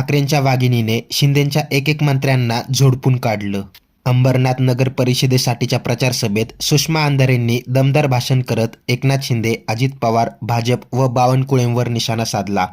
ठाकरेंच्या वाघिणीने शिंदेच्या एक एक मंत्र्यांना झोडपून काढलं. अंबरनाथ नगर परिषदेसाठीच्या प्रचार सभेत सुषमा अंधारेंनी दमदार भाषण करत एकनाथ शिंदे अजित पवार भाजप व बावनकुळेंवर निशाणा साधला.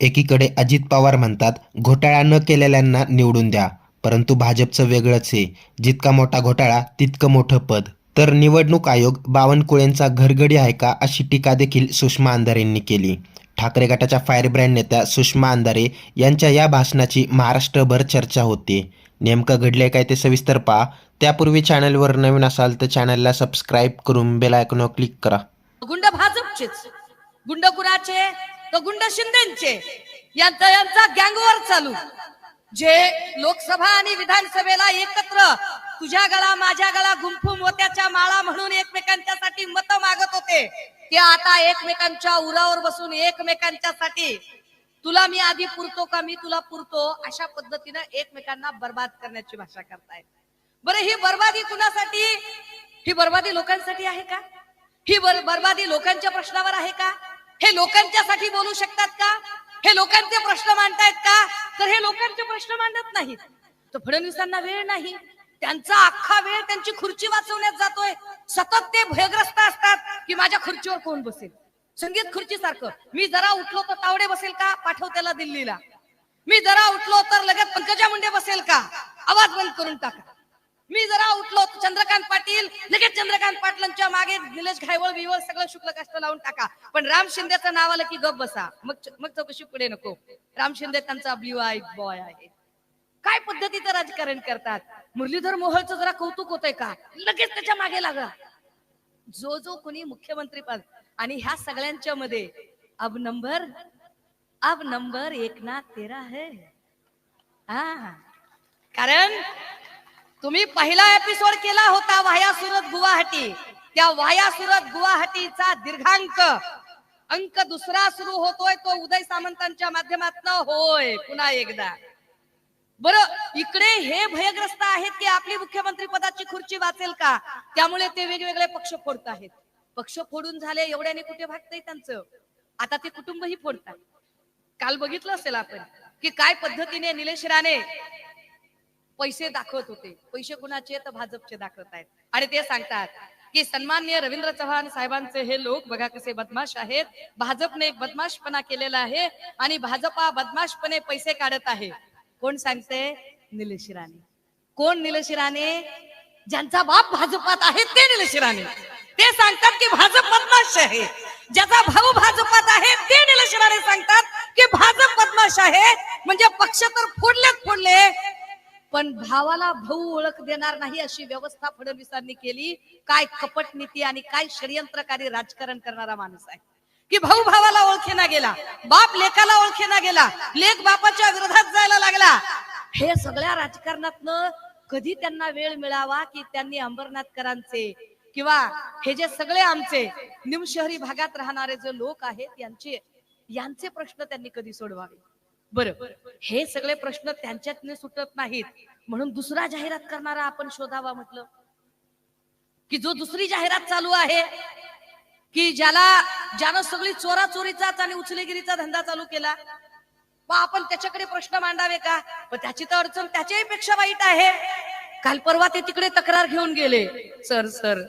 एकीकडे अजित पवार म्हणतात घोटाळा न केलेल्यांना निवडून द्या परंतु भाजपचं वेगळंच आहे. जितका मोठा घोटाळा तितकं मोठं पद. तर निवडणूक आयोग बावनकुळेंचा घरगडी आहे का? अशी टीका देखील सुषमा अंधारेंनी केली. ठाकरे गटाच्या फायर ब्रँड नेत्या सुषमा अंधारे यांच्या या भाषणाची महाराष्ट्रभर चर्चा होती. नेमकं घडले काय ते सविस्तर पहा. त्यापूर्वी चॅनलवर नवीन असाल तर चॅनलला सबस्क्राईब करून बेल आयकॉनवर क्लिक करा. गुंड भाजपचेच गुंड कुणाचे तर गुंड शिंदेचे? यांचा यांचा गँगवर चालू. जे लोकसभा आणि विधानसभेला एकत्र तुझ्या गळा माझ्या गळा गुंफू मोत्याच्या माळा म्हणून एकमेकांच्यासाठी मत मागत होते. ते आता एकमेकांच्या उरावर बसून एकमेकांच्यासाठी तुला मी आधी पुरतो का मी तुला पुरतो अशा पद्धतीनं एकमेकांना बर्बाद करण्याची भाषा करतायत. बरं ही बर्बादी कुणासाठी? ही बर्बादी लोकांसाठी आहे का? ही बर- बर्बादी लोकांच्या प्रश्नावर आहे का? हे लोकांच्यासाठी बोलू शकतात का? हे लोकांचे प्रश्न मांडतायत का? तर हे लोकांचे प्रश्न मांडत नाहीत. तर फडणवीसांना वेळ नाही. त्यांचा अख्खा वेळ त्यांची खुर्ची वाचवण्यात जातोय. सतत ते भयग्रस्त असतात की माझ्या खुर्चीवर कोण बसेल? संगीत खुर्ची सारखं मी जरा उठलो तर तावडे बसेल का? पाठव त्याला दिल्लीला. मी जरा उठलो तर लगेच पंकजा मुंडे बसेल का? आवाज बंद करून टाका. मी जरा उठलो तर चंद्रकांत पाटील लगेच चंद्रकांत पाटलांच्या मागे निलेश घायवळ विवळ सगळं शुक्ल कष्ट लावून टाका. पण राम शिंदेचं नाव आलं की गप बसा. मग मग चौकशी पुढे नको. राम शिंदे त्यांचा ब्ल्यू आय बॉय आहे. काय पद्धतीचं राजकारण करतात? मुरलीधर मोहोळचं जरा कौतुक होतंय का? लगेच त्याच्यामागे लागला जो जो कोणी मुख्यमंत्री पद आणि ह्या सगळ्यांच्या मध्ये अब नंबर अब नंबर एक ना तेरा है. हा कारण तुम्ही पहिला एपिसोड केला होता वाया सुरत गुवाहाटी. त्या वाया सुरत गुवाहाटीचा दीर्घांक. अंक दुसरा सुरू होतोय तो उदय सामंतांच्या माध्यमातून होय पुन्हा एकदा. बरं इकडे हे भयग्रस्त आहेत की आपली मुख्यमंत्री पदाची खुर्ची वाचेल का? त्यामुळे ते वेगवेगळे पक्ष फोडत आहेत. पक्ष फोडून झाले एवढ्याने कुठे भागतंय त्यांचं? आता ते कुटुंबही फोडतात काल बघितलं असेल आपण की काय पद्धतीने निलेश राणे पैसे दाखवत होते. पैसे कुणाचे तर भाजपचे दाखवत आहेत आणि ते सांगतात की सन्मान्य रवींद्र चव्हाण साहेबांचे हे लोक बघा कसे बदमाश आहेत. भाजपने एक बदमाशपणा केलेला आहे आणि भाजपा बदमाशपणे पैसे काढत आहे. कोण सांगते? निलेश राणे. कोण निलेश राणे? ज्यांचा बाप भाजपात आहे ते निलेश राणे. ते सांगतात की भाजप बदमाश आहे. ज्याचा भाऊ भाजपात आहे ते निलेश राणे सांगतात की भाजप बदमाश आहे. म्हणजे पक्ष तर फोडलेच फोडले पण भावाला भाऊ ओळख देणार नाही अशी व्यवस्था फडणवीसांनी केली. काय कपट नीती आणि काय षडयंत्रकारी राजकारण करणारा माणूस आहे. की भाऊ भावाला ओळखेना गेला बाप लेखाला ओळखेना गेला लेख बापाच्या विरोधात जायला लागला. हे सगळ्या राजकारणातनं कधी त्यांना वेळ मिळावा की त्यांनी अंबरनाथकरांचे किंवा हे जे सगळे आमचे निमशहरी भागात राहणारे जे लोक आहेत यांचे यांचे प्रश्न त्यांनी कधी सोडवावे? बर हे सगळे प्रश्न त्यांच्यातने सुटत नाहीत. म्हणून दुसरा जाहिरात करणारा आपण शोधावा म्हटलं. की जो दुसरी जाहिरात चालू आहे की ज्याला ज्यानं सगळी चोराचोरीचाच आणि उचलेगिरीचा धंदा चालू केला. मग आपण त्याच्याकडे प्रश्न मांडावे का? पण त्याची तर अडचण त्याच्याही पेक्षा वाईट आहे. काल परवा ते तिकडे तक्रार घेऊन गेले. सर सर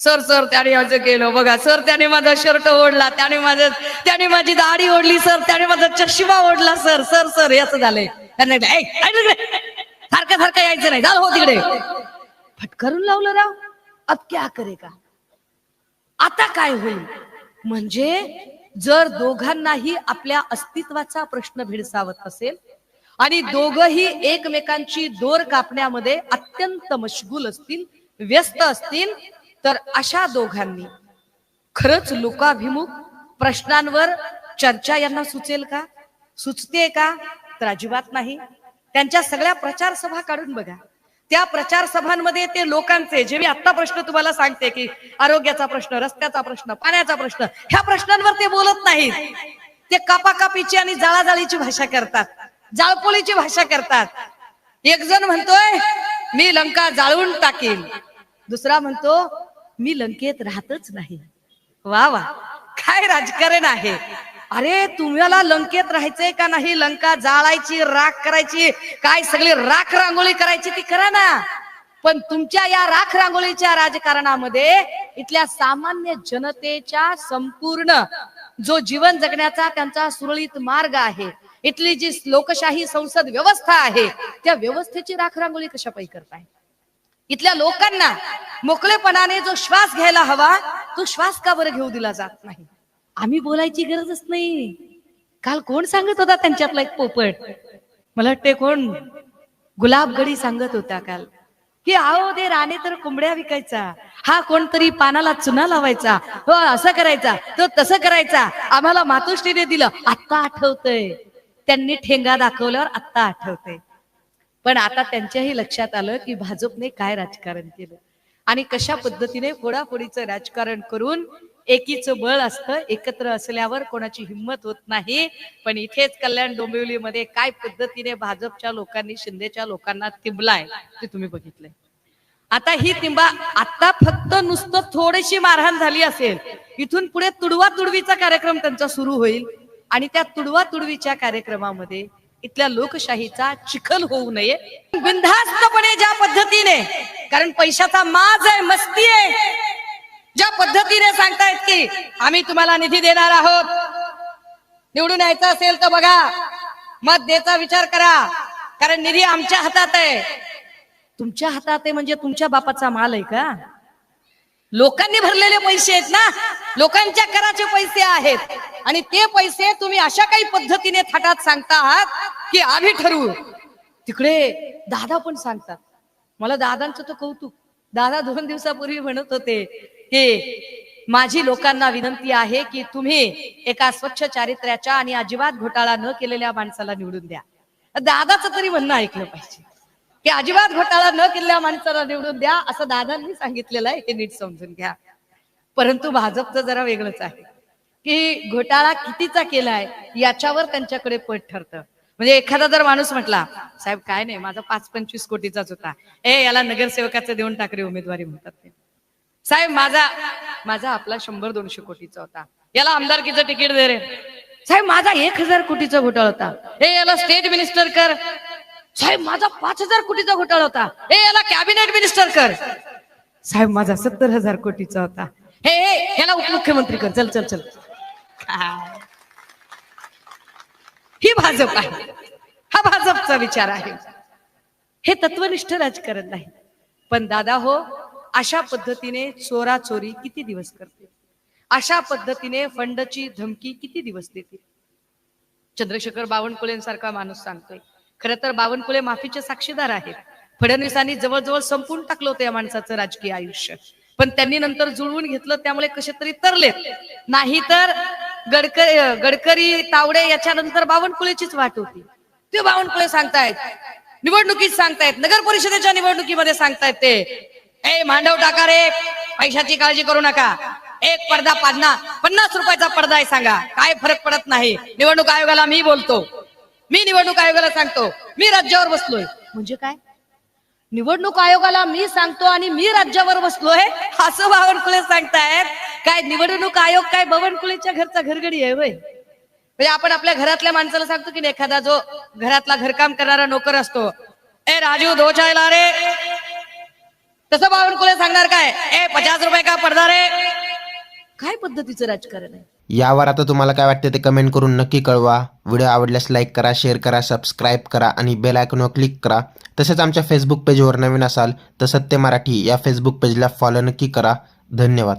सर सर त्याने असं केलं. बघा सर त्याने माझा शर्ट ओढला. त्याने माझं त्याने माझी दाढी ओढली सर त्याने माझा चष्मा ओढला सर सर सर याचं झालंय. त्यांना सारखं सारखं यायचं नाही. झालं हो तिकडे. फटकारून लावलं राव. अब क्या करे का? आता काय होईल? म्हणजे जर दोघांनाही आपल्या अस्तित्वाचा प्रश्न भेडसावत असेल आणि दोघही एकमेकांची दोर कापण्यामध्ये अत्यंत मशगूल असतील व्यस्त असतील तर अशा दोघांनी खरंच लोकाभिमुख प्रश्नांवर चर्चा यांना सुचेल का? सुचते का? तर अजिबात नाही. त्यांच्या सगळ्या प्रचार सभा काढून बघा. त्या प्रचार सभांमध्ये ते लोकांचे जे मी आता प्रश्न तुम्हाला सांगते की आरोग्याचा प्रश्न रस्त्याचा प्रश्न पाण्याचा प्रश्न ह्या प्रश्नांवर ते बोलत नाहीत. ते कापाकापीची आणि जाळाजाळीची भाषा करतात जाळपोळीची भाषा करतात. एक जण म्हणतोय मी लंका जाळून टाकेल दुसरा म्हणतो मी लंकेत राहतच नाही. वा वा. काय राजकारण आहे? अरे तुम्हाला लंकेत राहायचंय का नाही? लंका जाळायची राख करायची. काय सगळी राख रांगोळी करायची ती करा ना? पण तुमच्या या राख रांगोळीच्या राजकारणामध्ये इथल्या सामान्य जनतेच्या संपूर्ण जो जीवन जगण्याचा त्यांचा सुरळीत मार्ग आहे इथली जी लोकशाही संसद व्यवस्था आहे त्या व्यवस्थेची राख रांगोळी कशापाई करताय? इथल्या लोकांना मोकळेपणाने जो श्वास घ्यायला हवा तो श्वास का बरं घेऊ दिला जात नाही? आम्ही बोलायची गरजच नाही. काल कोण सांगत होता त्यांच्यातला एक पोपट? मला वाटते कोण? गुलाबगडी सांगत होता काल. की आहो दे राणे तर कोंबड्या विकायचा. हा कोणतरी पानाला चुना लावायचा. हो असं करायचा. तो तसं करायचा. आम्हाला मातोश्रीने दिलं. आत्ता आठवतंय. त्यांनी ठेंगा दाखवल्यावर आत्ता आठवतंय. पण आता त्यांच्याही लक्षात आलं की भाजपने काय राजकारण केलं. आणि कशा पद्धतीने फोडाफोडीचं राजकारण करून एकीचं बळ असतं एकत्र असल्यावर कोणाची हिंमत होत नाही. पण इथेच कल्याण डोंबिवलीमध्ये काय पद्धतीने भाजपच्या लोकांनी शिंदेच्या लोकांना तिंबलाय ते तुम्ही बघितलंय. आता ही तिंबा आता फक्त नुसतं थोडीशी मारहाण झाली असेल इथून पुढे तुडवा तुडवीचा कार्यक्रम त्यांचा सुरू होईल. आणि त्या तुडवा तुडवीच्या कार्यक्रमामध्ये इथल्या लोकशाहीचा चिखल होऊ नये. बिनधास्तपणे ज्या पद्धतीने कारण पैशाचा माज आहे मस्ती आहे ज्या पद्धतीने सांगतायत की आम्ही तुम्हाला निधी देणार आहोत निवडून यायचं असेल तर बघा मत द्यायचा विचार करा कारण निधी आमच्या हातात आहे. तुमच्या हातात आहे म्हणजे तुमच्या बापाचा माल आहे का? लोकांनी भरलेले पैसे आहेत ना? लोकांच्या कराचे पैसे आहेत. आणि ते पैसे तुम्ही अशा काही पद्धतीने थाटात सांगता आहात की आम्ही ठरवू. तिकडे दादा पण सांगतात. मला दादांचं तर कौतुक. दादा दोन दिवसापूर्वी म्हणत होते हे माझी लोकांना विनंती आहे की तुम्ही एका स्वच्छ चारित्र्याच्या आणि अजिबात घोटाळा न केलेल्या माणसाला निवडून द्या. दादाचं तरी म्हणणं ऐकलं पाहिजे. की अजिबात घोटाळा न केलेल्या माणसाला निवडून द्या असं दादांनी सांगितलेलं आहे हे नीट समजून घ्या. परंतु भाजपचं जरा वेगळंच आहे. की घोटाळा कितीचा केलाय याच्यावर त्यांच्याकडे पट ठरतं. म्हणजे एखादा जर माणूस म्हटला साहेब काय नाही माझा पाच पंचवीस कोटीचाच होता. ए याला नगरसेवकाचं देऊन टाकरे उमेदवारी म्हणतात ते. साहेब माझा माझा आपला शंभर दोनशे कोटीचा होता. याला आमदारकीचं तिकीट दे रे. साहेब माझा एक हजार कोटीचा घोटाळा होता. हे याला स्टेट मिनिस्टर कर. साहेब माझा पाच हजार कोटीचा घोटाळा होता. हे याला कॅबिनेट मिनिस्टर कर. साहेब माझा सत्तर हजार कोटीचा होता. हे हे याला उपमुख्यमंत्री कर. चल चल चल? ही भाजप आहे. हा भाजपचा विचार आहे. हे तत्वनिष्ठ राजकारण नाही. पण दादा हो अशा पद्धतीने चोरा चोरी किती दिवस करते? अशा पद्धतीने फंडची धमकी किती दिवस देते? चंद्रशेखर बावनकुळेंसारखा माणूस सांगतोय खर तर बावनकुळे माफीचे साक्षीदार आहेत. फडणवीसांनी जवळजवळ संपून टाकलं होतं या माणसाचं राजकीय आयुष्य. पण त्यांनी नंतर जुळवून घेतलं त्यामुळे कसे तरी तरले नाही तर गडकरी गडकरी तावडे याच्यानंतर बावनकुळेचीच वाट होती. ते बावनकुळे सांगतायत. निवडणुकीत सांगतायत. नगर परिषदेच्या निवडणुकीमध्ये सांगतायत ते. ए मांडव टाका रे. पैशाची काळजी करू नका. एक पडदा पाडना पन्नास रुपयाचा पडदा आहे सांगा. काय फरक पडत नाही. निवडणूक आयोगाला मी बोलतो. मी निवडणूक आयोगाला सांगतो. मी राज्यावर बसलोय. म्हणजे काय? निवडणूक आयोगाला मी सांगतो आणि मी राज्यावर बसलोय असं बावनकुळे सांगतायत. काय निवडणूक आयोग काय बावनकुळेच्या घरचा घरगडी आहे होय. म्हणजे आपण आपल्या घरातल्या माणसाला सांगतो की एखादा जो घरातला घरकाम करणारा नोकर असतो. ए राजू दो चाय ला रे. तसं बावनकुळे सांगणार काय? ए पचास रुपये का पडदा रे? काय पद्धतीचं राजकारण आहे? यावर आता तुम्हाला काय वाटते ते कमेंट करून नक्की कळवा. व्हिडिओ आवडल्यास लाईक करा शेअर करा सबस्क्राईब करा आणि बेल आयकॉनवर क्लिक करा. तसेच आमच्या फेसबुक पेजवर नवीन असाल तर सत्य मराठी या फेसबुक पेजला फॉलो नक्की करा. धन्यवाद.